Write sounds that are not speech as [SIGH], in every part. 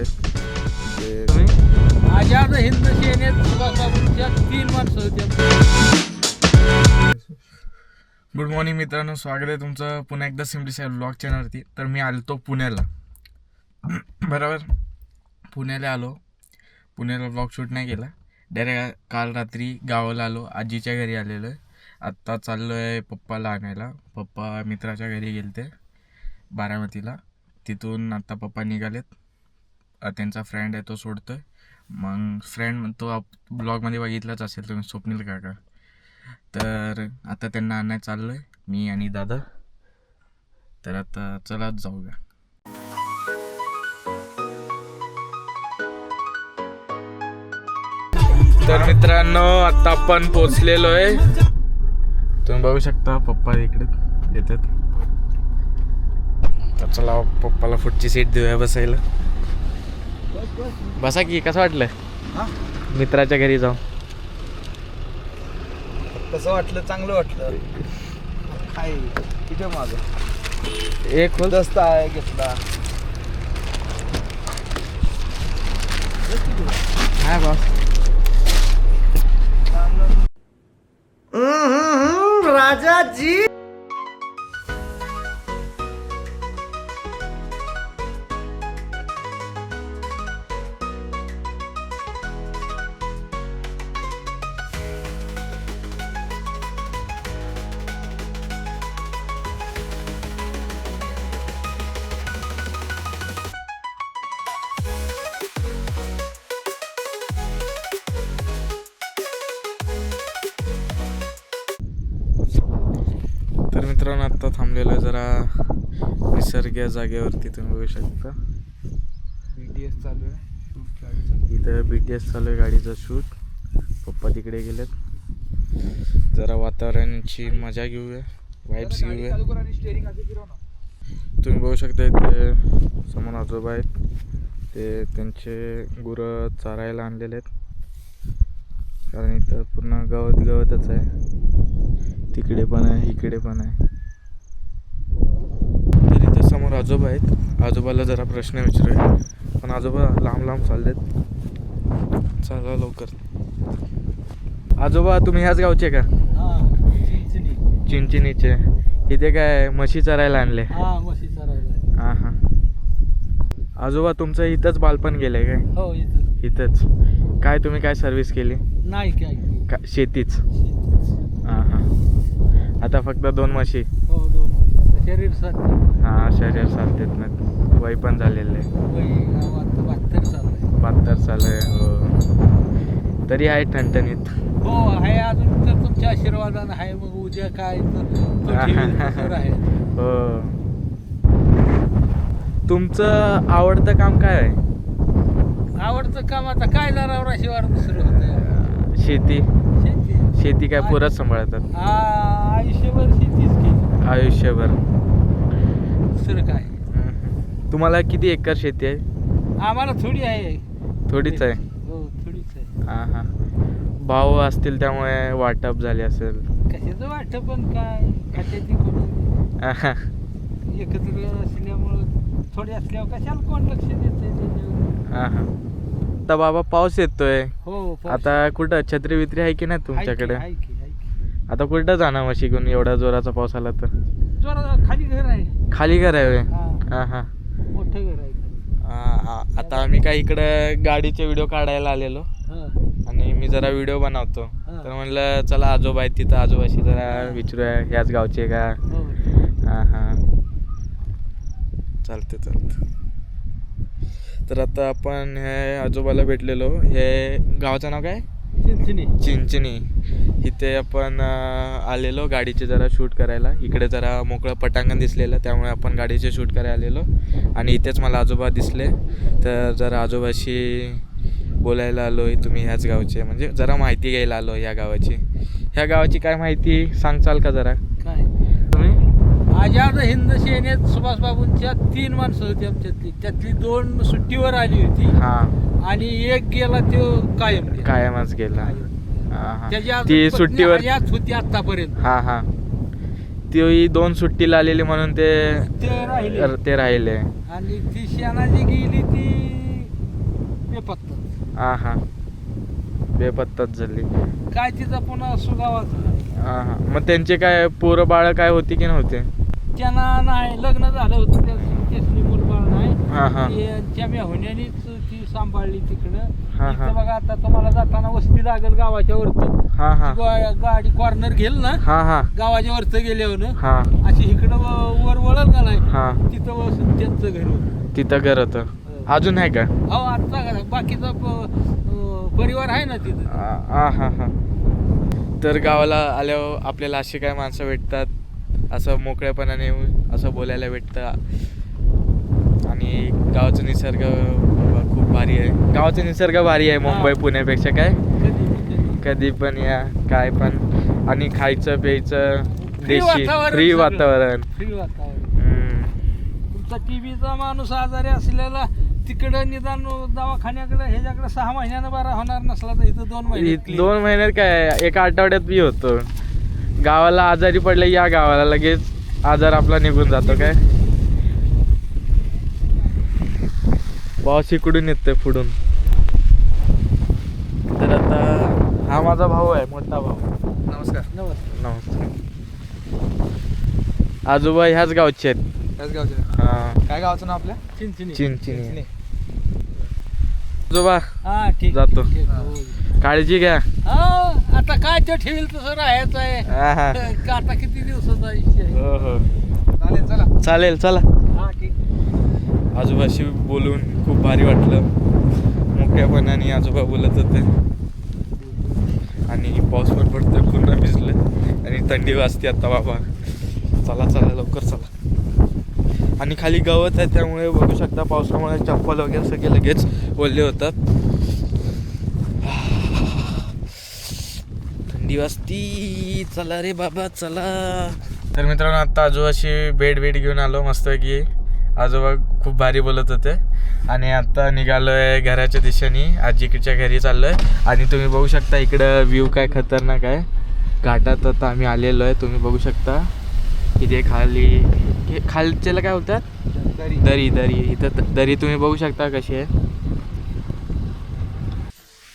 आहेत. ते आझाद हिंद सेनेत सुभाषबाबूंच्या तीन माणसं होत्या गुड मॉर्निंग मित्रांनो स्वागत आहे तुमचं पुन्हा एकदा सिम्पली साहेब ब्लॉग चॅनलवरती तर मी आलो पुण्याला. बरोबर? पुण्याला आलो. पुण्याला ब्लॉग शूट नाही केला. डायरेक्ट काल रात्री गावाला आलो. आजीच्या घरी आलेलो आहे. आत्ता चाललो आहे पप्पाला आणायला. पप्पा मित्राच्या घरी गेलते बारामतीला. तिथून आत्ता पप्पा निघालेत. त्यांचा फ्रेंड आहे तो सोडतो आहे मग फ्रेंड तो आप ब्लॉगमध्ये बघितलाच असेल तुम्ही स्वप्नील काका. तर आता त्यांना आणाय चाललो आहे मी आणि दादा. तर आता चलाच जाऊया. तर मित्रांनो आता आपण पोचलेलो आहे तुम्ही बघू शकता पप्पा इकडे येतात. तर चला पप्पाला पुढची सीट देऊया बसायला. बसा की कसं वाटलं? मित्राच्या घरी जाऊ. कसं वाटलं? चांगलं वाटलं. काय माझं एक खोल. दस्ता आहे घेतला. हा बॉस राजा जी आहे जरा निसर्ग या जागेवरती तुम्ही बघू शकता. बी टी एस चालू आहे. इथं बी टी एस चालू आहे गाडीचं शूट पप्पा तिकडे गेलेत. जरा वातावरणाची मजा घेऊया वाईब्स घेऊया. तुम्ही बघू शकता इथे समोर आजोबा आहेत. ते त्यांचे गुरं चारायला आणलेले आहेत. कारण इथं पूर्ण गवत गवतच आहे. तिकडे पण आहे इकडे पण आहे. समोर आजोबा आहेत. आजोबाला जरा प्रश्न विचारूया. पण आजोबा लांब लांब चाललेत. चला लवकर. आजोबा तुम्ही ह्याच गावचे का? हा चिंचिनीचे इथे काय म्हशी चरायला आणले? हा हां हां आजोबा तुमचं इथंच बालपण गेलंय काय? हो इथं इथंच. काय तुम्ही काय सर्व्हिस केली? नाही काय का शेतीच. हां हां आता फक्त दोन म्हशी. हो दोन. शरीर साथ हां शरीर चालतेत ना वय पण झालेलं आहे. बहात्तर चाललंय बहात्तर साल आहे हो. तरी आहे ठणठणीत. हो आहे अजून तर तुमच्या आशीर्वादानं आहे. मग उद्या काय तर आहे हो तुमचं आवडतं काम काय आहे? आवडतं काम आता काय जनावराशिवाय दुसरं होतं शेती. शेती. शेती काय पुरत सांभाळतात? आ, आयुष्यभर केली आयुष्यभर. दुसरं काय. तुम्हाला किती एकर शेती आहे? आम्हाला थोडी आहे. थोडीच आहे? हो थोडीच आहे. हां हां. भाऊ असतील त्यामुळे वाटप झाले असेल. कशाचं वाटत पण काय? कशाची कोण? आहा. एकत्र असल्यामुळं थोडी असल्यावर कशाला कोण लक्ष देत त्याच्यावर? हां हां. आता बाबा पाऊस येतोय. हो पाऊस आता कुठं? छत्री वित्री आहे की नाही आहे की, तुमच्याकडे? आहे आहे की. आता कुठं जाणार मग शिकून एवढा जोराचा पाऊस आला तर? जरा खाली घर आहे. खाली घर आहे होय? हा. हां हां. मोठं घर आहे. खाली. आ- आ- आता आम्ही काय इकडं गाडीचे व्हिडिओ काढायला आलेलो. हा. आणि मी जरा व्हिडिओ बनवतो. हा. तर म्हणलं चला आजोबा आहेत तिथं आजोबाशी जरा विचारूया ह्याच गावचे का? हो. हां हां. चालते चालते तर आता आपण हे आजोबाला भेटलेलो. हे गावाचं नाव काय? चिंचणी. चिंचणी. इथे आपण आलेलो गाडीचे जरा शूट करायला. इकडे जरा मोकळं पटांगण दिसलेलं त्यामुळे आपण गाडीचे शूट करायला आलेलो. आणि इथेच मला आजोबा दिसले. तर जरा आजोबाशी बोलायला आलो आहे तुम्ही ह्याच गावचे. म्हणजे जरा माहिती घ्यायला आलो ह्या गावाची. ह्या गावाची काय माहिती? सांगचाल का जरा? आझाद हिंद सेनेत सुभाषबाबूंच्या तीन माणसं होती आमच्यातली. त्यातली दोन सुट्टीवर आली होती. हां. आणि एक गेला तो कायम गेला. कायमच गेला. हां हां. त्याची अजून ती पत्नी सुट्टीवर हयात होती आतापर्यंत हां हां. ती दोन सुट्टीला आलेली म्हणून ते ते राहिले. ते राहिले. आणि ती शेणा जी गेली ती बेपत्ता. हा हा. बेपत्ताच झाली. काय तिचा पुन्हा सुगावाचा. हा हा. मग त्यांचे काय पोरं बाळ काय होती की नव्हते? त्यांना नाही लग्न झालं होतं त्या केसनी मुलबाळ नाही. हा हा. त्यांच्या मेहुण्यानीच ती सांभाळली तिकडं. हा, हा. इथं बघा आता तुम्हाला जाताना वस्ती लागेल गावाच्या वरती. हा हा. गाडी कॉर्नर घेईल ना हा हा. गावाच्या वरचं गेल्यावर. हा. अशी इकडं व- वर वळल का नाही हा. तिथं वसून त्यांचं घर होतं. तिथं घर होतं. अजून आहे का? हो आता बाकीचा प- अं, परिवार आहे ना तिथं. हा हा हा. तर गावाला आल्यावर आपल्याला अशी काय माणसं भेटतात? असं मोकळ्यापणाने असं बोलायला भेटतं. आणि गावाचा निसर्ग खूप भारी आहे. गावाचा निसर्ग भारी आहे मुंबई. पुण्यापेक्षा काय? कधी पण या. काय पण. आणि खायचं प्यायचं देशी फ्री. वातावरण फ्री वातावरण. हम्म. तुमचा टीव्हीचा माणूस आजारी असलेला तिकडं निदान दवाखान्याकडे ह्याच्याकडे सहा महिन्यानं बरा होणार नसला तर इथं दोन महिने दोन महिन्यात काय? एका आठवड्यात बी होतो. गावाला आजारी पडले या गावाला लगेच आजार आपला निघून जातो काय? पाऊस इकडून येतोय पुढून. तर आता हा माझा भाऊ आहे मोठा भाऊ. नमस्कार. नमस्कार. नमस्कार आजोबा ह्याच गावचे आहेत. त्याच गावचे. हा. काय गावचं नाव आपल्या चिंचणी. चिंचिनी आजोबा हा ठीक जातो. ठीक, हो. काळजी घ्या. हा आता काय ते ठेवील तसं राहायचं आहे. हा, हा. आता किती दिवसाचा आयुष्य आहे? हो हो. चालेल चला. चालेल चला. हा ठीक. आजोबाशी बोलून खूप भारी वाटलं. मोकळ्यापणाने आजोबा बोलत होते. आणि पाऊस पण पडतोय पूर्ण भिजलं आणि थंडी वाजते आता बाबा. चला चला लवकर चला. आणि खाली गवत आहे त्यामुळे बघू शकता पावसामुळे चप्पल वगैरे सगळे लगेच ओले होतात. थंडी वाजती. चला रे बाबा चला. तर मित्रांनो आता आजोबाशी बेड बेड घेऊन आलो मस्त की आजोबा खूप भारी बोलत होते. आणि आता निघालोय घराच्या दिशेने. आजीकडच्या घरी चाललोय. आणि तुम्ही बघू शकता इकडं व्ह्यू काय खतरनाक आहे. घाटात आता आम्ही आलेलो आहे. तुम्ही बघू शकता. इथे खाली हे खालच्याला काय बोलतात? तरी दरी दरी. इथं दरी तुम्ही बघू शकता कशी आहे.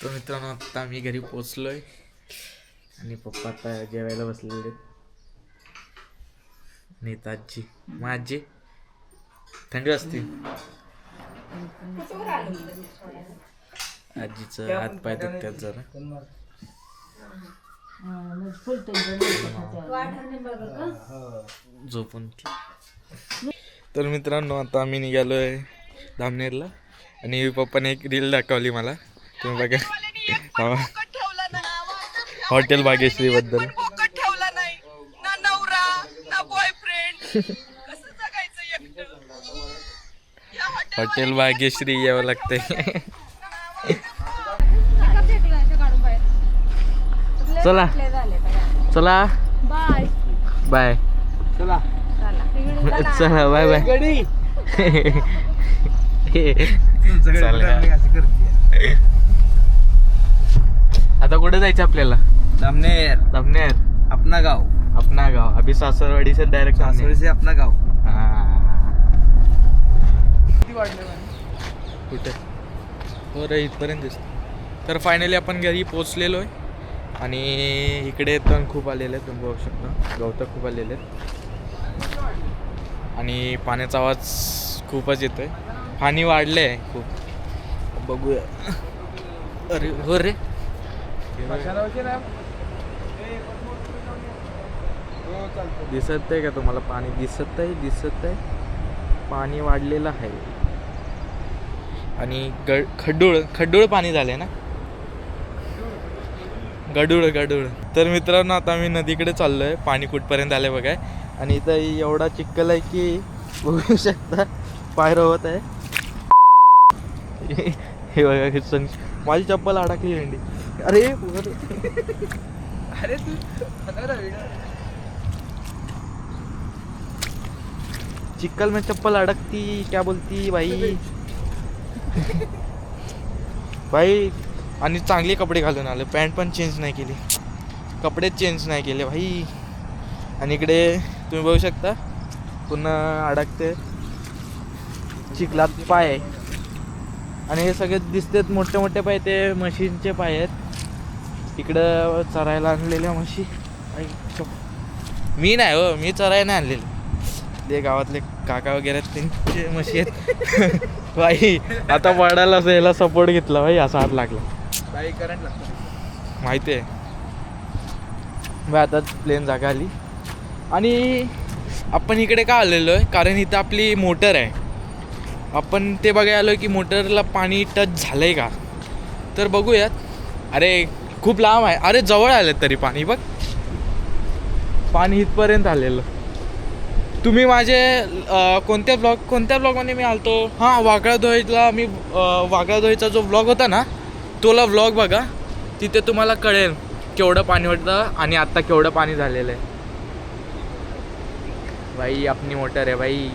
तर मित्रांनो आता आम्ही घरी पोचलोय आणि पप्पा आता जेवायला बसलेले आहेत. आणि आजी. मग आजी? थंडी असते आजीचं हात पाय दुखतात जरा. झोपून. तर मित्रांनो आता आम्ही निघालोय धामनेरला. आणि पप्पाने एक रील दाखवली मला. तुम्ही बघा. हॉटेल भाग्यश्री बद्दल फुकट ठेवला नाही. ना नवरा ना बॉयफ्रेंड कसं जगायचं एकटं? या हॉटेल भाग्यश्री यावं लागतंय. चला. चला. बाय बाय [LAUGHS] चला. चला. बाय बाय चालेल. आता कुठे जायचं आपल्याला? दामनेर धामनेर. अपना गाव अपना गाव अभि सासरवाडी से डायरेक्ट सासवडी से अपना गाव कुठे? हो रे इथपर्यंत दिसत. तर फायनली आपण घरी पोचलेलो आहे आणि इकडे तण खूप आलेले आहेत तुम्ही बघू शकता. गवतं खूप आलेले आहेत. आणि पाण्याचा आवाज खूपच येतोय. पाणी वाढले आहे खूप. बघूया. अरे हो रे. दिसत आहे का तुम्हाला पाणी? दिसत आहे दिसत आहे पाणी वाढलेलं आहे. आणि गड खड्डूळ खड्डूळ पाणी झालंय ना? गडूळ गडूळ. तर मित्रांनो आता आम्ही नदीकडे चाललोय. पाणी कुठपर्यंत आलंय बघाय. आणि इथं एवढा चिखल आहे की बघू शकता पायरं होत आहे. हे बघा माझी चप्पल अडकली अंडी अरे. अरे तू चिक्कल में चप्पल अडकती क्या बोलती भाई? [LAUGHS] भाई आणि चांगले कपडे घालून आले. पॅन्ट पण चेंज नाही केली. कपडे चेंज नाही केले भाई. आणि इकडे तुम्ही बघू शकता पुन्हा अडकते चिखलात पाय. आणि हे सगळे दिसतात मोठे मोठे पाय ते म्हशींचे पाय आहेत. इकडं चरायला आणलेल्या म्हशी. मी नाही हो मी चरायला नाही आणलेले. ते गावातले काका वगैरे आहेत त्यांचे म्हशी आहेत. [LAUGHS] बाई आता असं याला सपोर्ट घेतला बाई असा हात लागला. काही करंट लागतं. माहिती आहे. मग आता प्लेन जागा आली. आणि आपण इकडे का आलेलो आहे? कारण इथं आपली मोटर आहे. आपण ते बघायला आलो की मोटरला पाणी टच झालंय का? तर बघूयात. अरे खूप लांब आहे. अरे जवळ आले तरी पाणी बघ. पाणी इथपर्यंत आलेलं. तुम्ही माझे कोणत्या ब्लॉग कोणत्या ब्लॉगमध्ये मी आलतो? हां वाघळाधोईला मी अं, वाघळा धोईचा जो ब्लॉग होता ना तोला ब्लॉग बघा. तिथे तुम्हाला कळेल केवढं पाणी वाटतं आणि आत्ता केवढं पाणी झालेलं आहे. बाई आपली मोटर आहे बाई.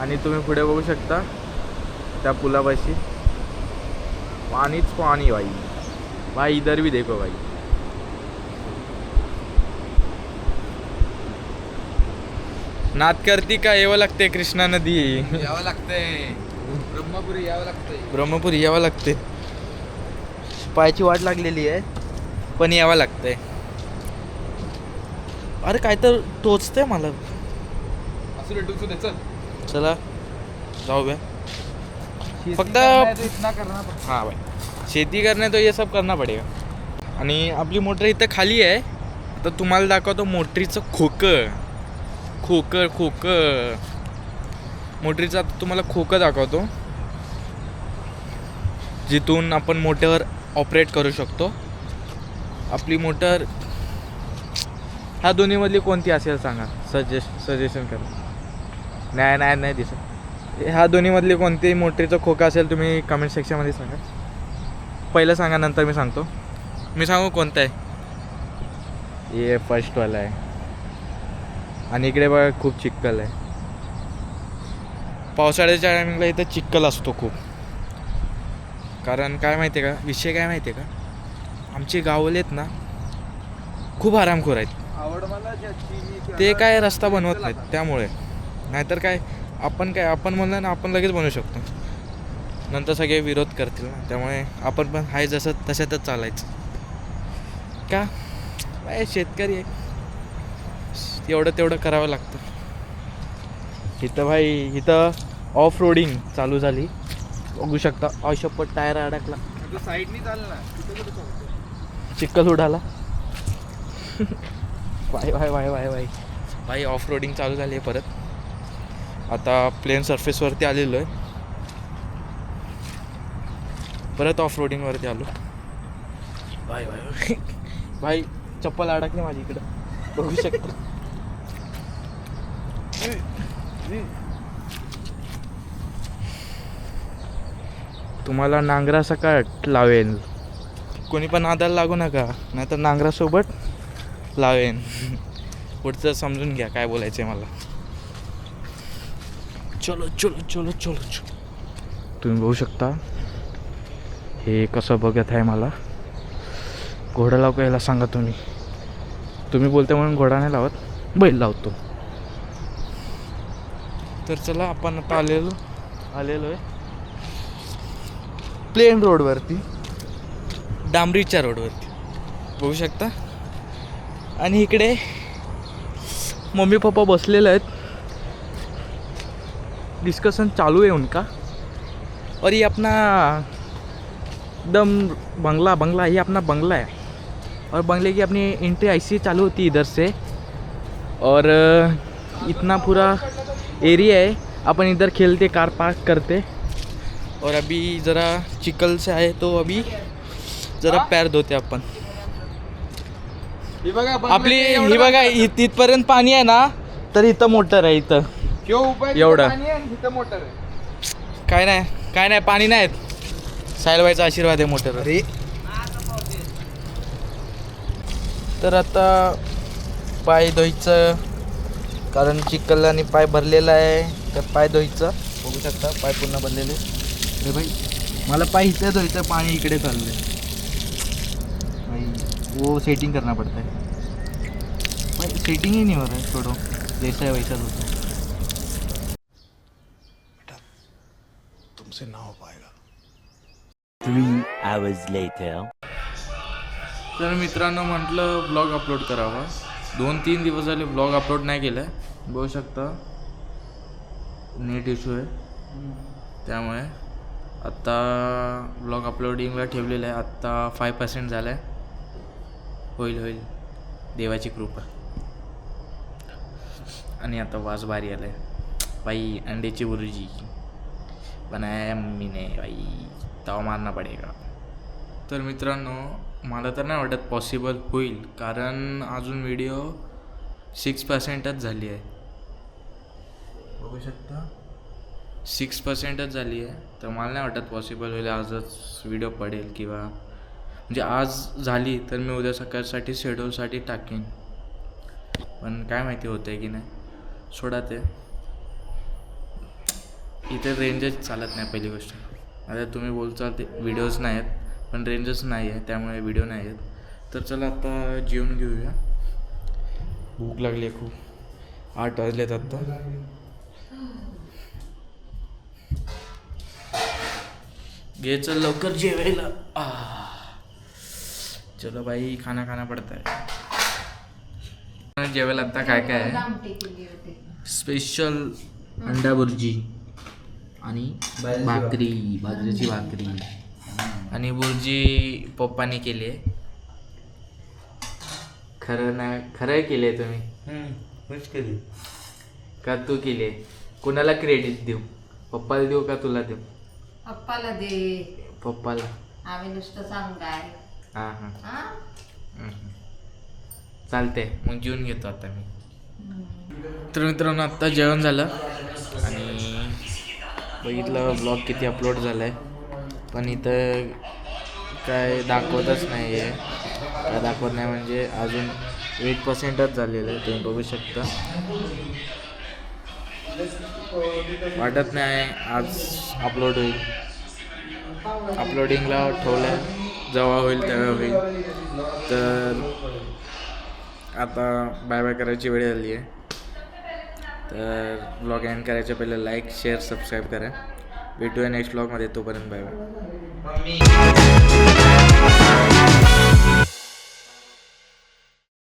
आणि तुम्ही पुढे बघू शकता त्या पुलापाशी. पाणीच पाणी बाई. भाई इधर भी देखो भाई। नात करती का यावं लागते कृष्णा नदी? यावं लागतंय. ब्रह्मपुरी यावं लागतंय. ब्रह्मपुरी यावं लागते पायाची वाट लागलेली आहे पण यावं लागतंय. अरे काय तर टोचतंय मला. असं भेटून सुद्धा चल. चला जाऊया फक्त- हाँ भाई. शेती करणे तो ये सब करना पडेगा. आणि आपली मोटर इथं खाली आहे. आता तुम्हाला दाखवतो मोटरीचं खोकं. खोकं खोकं. मोटरीचं आता तुम्हाला खोकं दाखवतो. जिथून आपण मोटर ऑपरेट करू शकतो. आपली मोटर ह्या दोन्हीमधली कोणती असेल सांगा? सजेस्ट सजेशन करा. नाही नाही नाही दिसत. ह्या दोन्हीमधली कोणती मोटरीचं खोका असेल तुम्ही कमेंट सेक्शनमध्ये सांगा. पहिलं सांगा नंतर मी सांगतो. मी सांगू कोणतं आहे? हे फर्स्टवाला आहे. आणि इकडे बघा खूप चिक्कल आहे. पावसाळ्याच्या टायमिंगला इथं चिक्कल असतो खूप. कारण काय माहिती आहे का? विषय काय माहिती आहे का? आमचे गावले आहेत ना खूप आरामखोर आहेत. आवड मला ज्याची मी ते काय रस्ता बनवत नाहीत त्यामुळे. नाहीतर काय आपण काय आपण म्हणलं ना आपण लगेच बनवू शकतो. नंतर सगळे विरोध करतील ना त्यामुळे आपण पण हाय जसं तशातच चालायचं. का? काय शेतकरी आहे. एवढं तेवढं करावं लागतं. इथं भाई इथं ऑफ रोडिंग चालू झाली. बघू शकता अशपट टायर अडकला. साईडनी चिक्कल उडाला. [LAUGHS] वाय वाय वाय वाय वाय. भाई ऑफ रोडिंग चालू झाली आहे परत. आता प्लेन सरफेसवरती आलेलो आहे. परत ऑफ रोडिंगवरती आलो. Bye bye. [LAUGHS] भाई चप्पल अडकली माझी इकडं. बघू शकता. तुम्हाला नांगरा सकाळ लावेल कोणी पण नादाला लागू नका. नाहीतर नांगरासोबत लावेन. [LAUGHS] पुढचं समजून घ्या काय बोलायचं आहे मला. चलो चलो चलो चलो चलो. तुम्ही बघू शकता. हे कसं बघत आहे मला. घोडा लावू यायला सांगा तुम्ही. तुम्ही बोलते म्हणून घोडा नाही लावत बैल लावतो. तर चला आपण आता आलेलो. आलेलो आहे. प्लेन रोडवरती डांबरीच्या रोडवरती बघू शकता. आणि इकडे मम्मी पप्पा बसलेले आहेत. डिस्कशन चालू है उनका. और ये अपना एकदम बंगला बंगला ये अपना बंगला है. और बंगले की अपनी एंट्री ऐसी चालू होती है इधर से. और इतना पूरा एरिया है अपन इधर खेलते कार पार्क करते. और अभी ज़रा चिकल से आए तो अभी जरा पैर धोते आपण बघा आपली ही बघा तिथपर्यंत पाणी आहे ना तर इथं मोटर आहे इथं. उपाय एवढं. पाणी आहे आणि तिथं मोटर आहे? काय नाही काय नाही पाणी नाहीत सायलबाईचा आशीर्वाद आहे मोटर. अरे. तर आता पाय धुवायचं कारण चिखल आणि पाय भरलेला आहे. तर पाय धुवायचं. बघू शकता पाय पूर्ण भरलेले. अरे भाई मला पाय इथे धुवायचं पाणी इकडे चाललंय. भाई वो सेटिंग करना पड़ता है सेटिंग ही नहीं हो रहा है छोड़ो जैसा है वैसा होता तुम हमसे ना हो पाएगा Three hours later. तर मित्रांनो म्हटलं ब्लॉग अपलोड करावा. दोन तीन दिवस झाले ब्लॉग अपलोड नाही केलं बघू शकता. नेट इश्यू आहे. त्यामुळे आत्ता ब्लॉग अपलोडिंगला ठेवलेलं आहे. आत्ता फाय पर्सेंट झालं आहे होईल होईल. देवाची कृपा. आणि आता वास भारी आला आहे बाई अंड्याची बुर्जी. बनाया मम्मीने बाई तवा मारना पडेगा तर मित्रांनो मला तर नाही वाटत पॉसिबल होईल कारण अजून व्हिडिओ सिक्स पर्सेंटच झाली आहे. बघू शकता. सिक्स पर्सेंटच झाली आहे. तर मला नाही वाटत पॉसिबल होईल आजच व्हिडिओ पडेल किंवा म्हणजे आज झाली तर मी उद्या सकाळसाठी शेड्यूलसाठी टाकेन. पण काय माहिती होतं आहे की नाही सोडा ते. इथे रेंजच चालत नाही पहिली गोष्ट. आता तुम्ही बोलचाल ते व्हिडिओज नाही आहेत पण रेंजच नाही आहे त्यामुळे व्हिडिओ नाही आहेत. तर चला आता जेवण घेऊया. भूक लागली आहे खूप. आठ वाजलेत आत्ता घे चल लवकर जेवायला. आह. चलो भाई खाना खाना पडता है जेवायला आत्ता काय काय आहे? स्पेशल अंडा बुर्जी आणि भाकरी बाजरीची भाकरी. आणि बुर्जी पप्पाने केली आहे. खरं नाही खरं केली आहे तुम्ही. केली. का तू केली आहे? कुणाला क्रेडिट देऊ? पप्पाला देऊ का तुला देऊ? पप्पाला दे. पप्पाला. आम्ही नुसतं सांगाय हां हां. हा. चालते मग जेवून घेतो आता मी. तर मित्रांनो आत्ता जेवण झालं. आणि बघितलं ब्लॉग किती अपलोड झाला आहे पण इथं काय दाखवतच नाही आहे काय दाखवत नाही म्हणजे अजून एट पर्सेंटच झालेलं आहे तुम्ही बघू शकता. वाटत नाही आज अपलोड होईल. अपलोडिंगला ठेवलं आहे जेव्हा होईल तेव्हा होईल. तर आता बाय बाय करायची वेळ आली आहे तर ब्लॉग एंड करायच्या पहिले लाईक शेअर सबस्क्राईब करा. भेटूया नेक्स्ट ब्लॉगमध्ये तोपर्यंत बाय बाय